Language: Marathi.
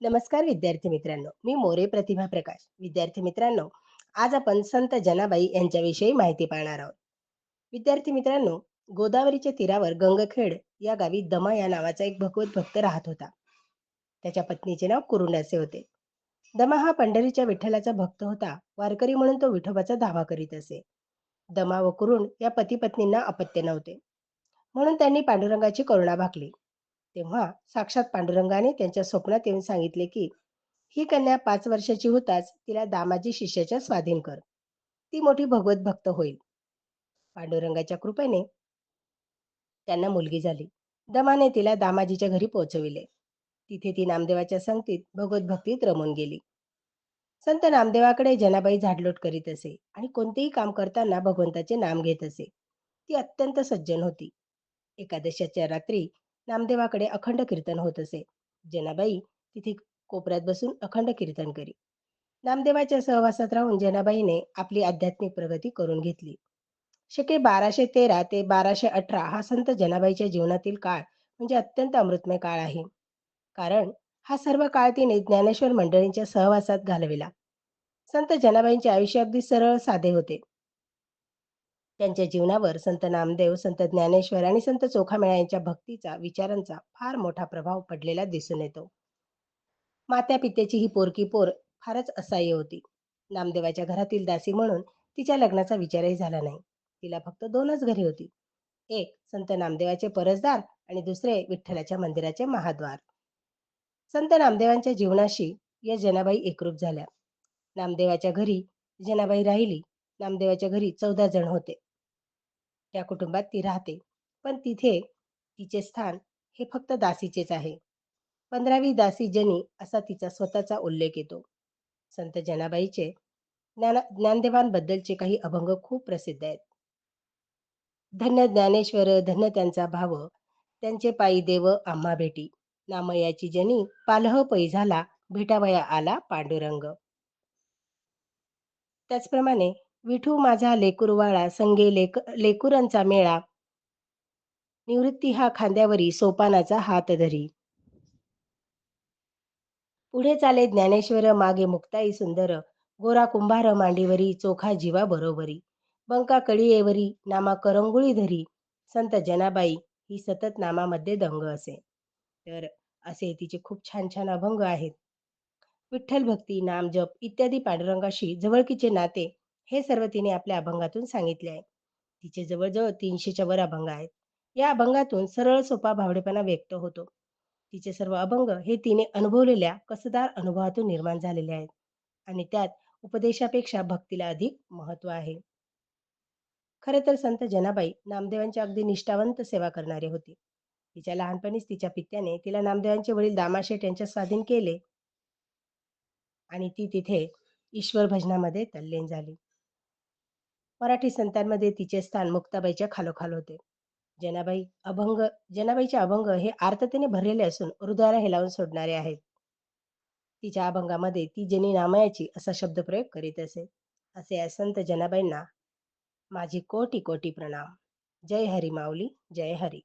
नमस्कार विद्यार्थी मित्रांनो मी मोरे प्रतिभा प्रकाश. विद्यार्थी मित्रांनो आज आपण संत जनाबाई यांच्याविषयी माहिती पाहणार आहोत. विद्यार्थी मित्रांनो गोदावरीच्या तीरावर गंगखेड या गावी दमा या नावाचा एक भगवत भक्त राहत होता. त्याच्या पत्नीचे नाव कुरुंडाचे होते. दमा हा पंढरीच्या विठ्ठलाचा भक्त होता. वारकरी म्हणून तो विठोबाचा धावा करीत असे. दमा व कुरुण या पती पत्नींना अपत्य नव्हते. म्हणून त्यांनी पांडुरंगाची करुणा भाकली. तेव्हा साक्षात पांडुरंगाने त्यांच्या स्वप्नात येऊन सांगितले की ही कन्या पाच वर्षाची होताच तिला दामाजी शिष्याच्या स्वाधीन कर. ती मोठी भगवत भक्त होईल. पांडुरंगाच्या कृपेने त्यांना मुलगी झाली. दमाने तिला दामाजीच्या घरी पोहोचविले. तिथे ती नामदेवाच्या संगतीत भगवत भक्तीत रमून गेली. संत नामदेवाकडे जनाबाई झाडलोट करीत असे आणि कोणतेही काम करताना भगवंताचे नाम घेत असे. ती अत्यंत सज्जन होती. एकादशाच्या रात्री नामदेवाकडे अखंड कीर्तन होत असे. जनाबाई तिथे कोपऱ्यात बसून अखंड कीर्तन करी. नामदेवाच्या सहवासात राहून जनाबाईने आपली आध्यात्मिक प्रगती करून घेतली. शके बाराशे तेरा ते बाराशे अठरा हा संत जनाबाईच्या जीवनातील काळ म्हणजे अत्यंत अमृतमय काळ आहे. कारण हा सर्व काळ तिने ज्ञानेश्वर मंडळींच्या सहवासात घालविला. संत जनाबाईंचे आयुष्य अगदी सरळ साधे होते. त्यांच्या जीवनावर संत नामदेव संत ज्ञानेश्वर आणि संत चोखामेळा यांच्या भक्तीचा विचारांचा फार मोठा प्रभाव पडलेला दिसून येतो. मात्या पित्याची ही पोरकी पोर फारच असहाय्य होती. नामदेवाच्या घरातील दासी म्हणून तिच्या लग्नाचा विचारही झाला नाही. तिला फक्त दोनच घरे होती. एक संत नामदेवाचे परसदार आणि दुसरे विठ्ठलाच्या मंदिराचे महाद्वार. संत नामदेवांच्या जीवनाशी या जनाबाई एकरूप झाल्या. नामदेवाच्या घरी जनाबाई राहिली. नामदेवाच्या घरी चौदा जण होते. त्या कुटुंबात ती राहते. पण तिथे तिचे स्थान हे फक्त दासीचेच आहे. पंधरावी दासी जनी असा तिचा स्वतःचा उल्लेख येतो. संत जनाबाईचे ज्ञान ज्ञानदेवांबद्दलचे काही अभंग खूप प्रसिद्ध आहेत. धन्य ज्ञानेश्वर धन्य त्यांचा भाव त्यांचे पायी देव आम्हा भेटी. नामयाची जनी पालह पै झाला भेटावया आला पांडुरंग. त्याचप्रमाणे विठू माझा लेकुरवाळा संगे लेक लेकुरांचा मेळा. निवृत्ती हा खांद्यावरी सोपानाचा हात धरी. पुढे चाले ज्ञानेश्वर मागे मुक्ताई सुंदर. गोरा कुंभार मांडीवरी चोखा जीवा बरोबरी. बंका कळीएवरी नामा करंगुळी धरी. संत जनाबाई ही सतत नामामध्ये दंग असे. तर असे तिचे खूप छान छान अभंग आहेत. विठ्ठल भक्ती नाम जप इत्यादी पांडुरंगाशी जवळकीचे नाते हे सर्व तिने आपल्या अभंगातून सांगितले आहे. तिचे जवळजवळ तीनशेच्या वर अभंग आहेत. या अभंगातून सरळ सोपा भावडेपणा व्यक्त होतो. तिचे सर्व अभंग हे तिने अनुभवलेल्या कसदार अनुभवातून निर्माण झालेले आहेत. आणि त्यात उपदेशापेक्षा भक्तीला अधिक महत्त्व आहे. खरे तर संत जनाबाई नामदेवांच्या अगदी निष्ठावंत सेवा करणारे होते. तिच्या लहानपणीच तिच्या पित्याने तिला नामदेवांचे वडील दामाशेठ यांच्या स्वाधीन केले. आणि ती तिथे ईश्वर भजनामध्ये तल्लीन झाली. मराठी संतांमध्ये तिचे स्थान मुक्ताबाईच्या खालोखाल होते. जनाबाई अभंग जनाबाईचे अभंग हे आर्ततेने भरलेले असून हृदयाला हेलावून सोडणारे आहेत. तिच्या अभंगामध्ये ती जनी नामयाची असा शब्दप्रयोग करीत असे. असे या संत जनाबाईंना माझी कोटी कोटी प्रणाम. जय हरी माऊली जय हरी.